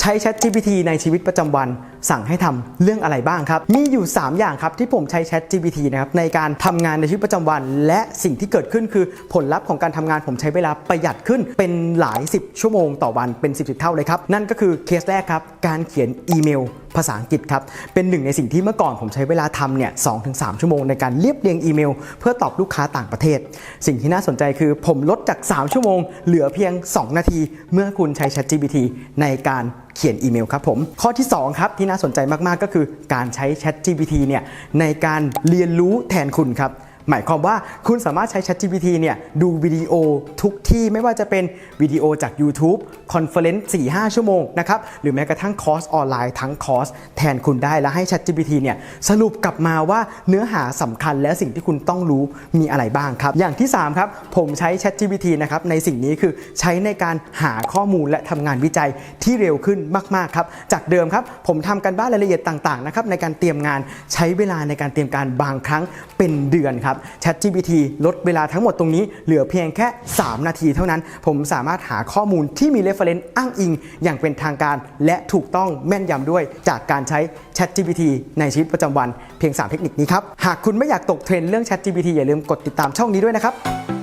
ใช้ Chat GPT ในชีวิตประจำวัน สั่งให้ทำเรื่องอะไรบ้างครับ มีอยู่ 3 อย่างครับที่ผมใช้ Chat GPT นะครับในการทำงานในชีวิตประจำวัน และสิ่งที่เกิดขึ้นคือผลลัพธ์ของการทำงานผมใช้เวลาประหยัดขึ้นเป็นหลาย 10 ชั่วโมงต่อวันเป็น10สิเท่าเลยครับ นั่นก็คือเคสแรกครับ การเขียนอีเมลภาษาอังกฤษครับ เป็นหนึ่งในสิ่งที่เมื่อก่อนผมใช้เวลาทำเนี่ยสองถึงสชั่วโมงในการเรียบเรียงอีเมล เพื่อตอบลูกค้าต่างประเทศ สิ่งที่น่าสนใจคือผมลดจาก 3 ชั่วโมง เหลือเพียง 2 นาที เมื่อคุณใช้ Chat GPT ในการ ขียนอีเมลครับผม ข้อที่ 2 ครับ ที่น่าสนใจมากๆก็คือการใช้ Chat GPT เนี่ยในการเรียนรู้แทนคุณครับ หมายความว่าคุณสามารถใช้ ChatGPT เนี่ยดูวิดีโอทุกที่ไม่ว่าจะเป็นวิดีโอจาก YouTube คอนเฟอเรนซ์4-5 ชั่วโมงนะครับ หรือแม้กระทั่งคอร์สออนไลน์ทั้งคอร์สแทนคุณได้และให้ ChatGPT เนี่ยสรุปกลับมาว่าเนื้อหาสำคัญและสิ่งที่คุณต้องรู้มีอะไรบ้างครับ อย่างที่ 3 ครับ ผมใช้ ChatGPT นะครับในสิ่งนี้คือใช้ในการหาข้อมูลและทำงานวิจัยที่เร็วขึ้นมากๆครับจากเดิมครับผมทำกันบ้านรายละเอียดต่างๆนะครับในการเตรียมงานใช้เวลาในการเตรียมการบางครั้งเป็นเดือนครับ ChatGPT ลดเวลาทั้งหมดตรงนี้เหลือเพียงแค่ 3 นาทีเท่านั้น ผมสามารถหาข้อมูลที่มี reference อ้างอิง อย่างเป็นทางการ และถูกต้องแม่นยำด้วย จากการใช้ ChatGPT ในชีวิตประจำวันเพียง 3 เทคนิคนี้ครับ หากคุณไม่อยากตกเทรนด์เรื่อง ChatGPT อย่าลืมกดติดตามช่องนี้ด้วยนะครับ